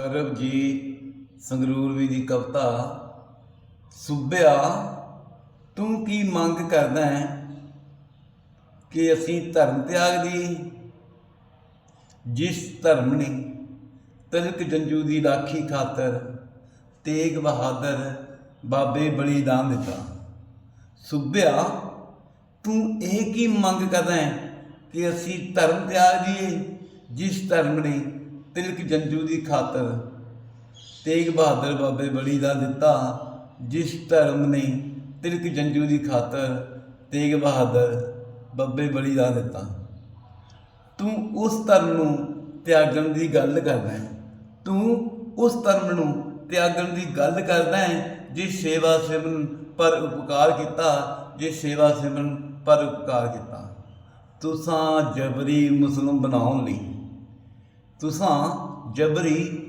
ਸਰਬਜੀਤ ਸੰਗਰੂਰਵੀ ਦੀ ਕਵਿਤਾ, ਸੁਭਿਆ, ਤੂੰ ਕੀ ਮੰਗ ਕਰਦਾ ਹੈ ਕਿ ਅਸੀਂ ਧਰਮ ਤਿਆਗ ਦੀ ਜਿਸ ਧਰਮ ਨੇ ਤਿਲਕ ਜੰਜੂ ਦੀ ਰਾਖੀ ਖਾਤਰ ਤੇਗ ਬਹਾਦਰ ਬਾਬੇ ਬਲੀਦਾਨ ਦਿੱਤਾ। ਸੁਭਿਆ, ਤੂੰ ਇਹ ਕੀ ਮੰਗ ਕਰਦਾ ਹੈ ਕਿ ਅਸੀਂ ਧਰਮ ਤਿਆਗ ਦੀਏ ਜਿਸ ਧਰਮ ਨੇ ਤਿਲਕ ਜੰਜੂ ਦੀ ਖਾਤਰ ਤੇਗ ਬਹਾਦਰ ਬਾਬੇ ਬਲੀਦਾਨ ਦਿੱਤਾ, ਜਿਸ ਧਰਮ ਨੇ ਤਿਲਕ ਜੰਜੂ ਦੀ ਖਾਤਰ ਤੇਗ ਬਹਾਦਰ ਬੱਬੇ ਬਲੀ ਦਾ ਦਿੱਤਾ। ਤੂੰ ਉਸ ਧਰਮ ਨੂੰ ਤਿਆਗਣ ਦੀ ਗੱਲ ਕਰਦਾ ਹੈ। ਤੂੰ ਉਸ ਧਰਮ ਨੂੰ ਤਿਆਗਣ ਦੀ ਗੱਲ ਕਰਦਾ ਹੈ ਜਿਸ ਸੇਵਾ ਸਿਮਰਨ ਪਰ ਉਪਕਾਰ ਕੀਤਾ ਜਿਸ ਸੇਵਾ ਸਿਮਰਨ ਪਰ ਉਪਕਾਰ ਕੀਤਾ। ਤੁਸਾਂ ਜਬਰੀ ਮੁਸਲਮ ਬਣਾਉਣ ਲਈ ਤੁਸਾਂ ਜਬਰੀ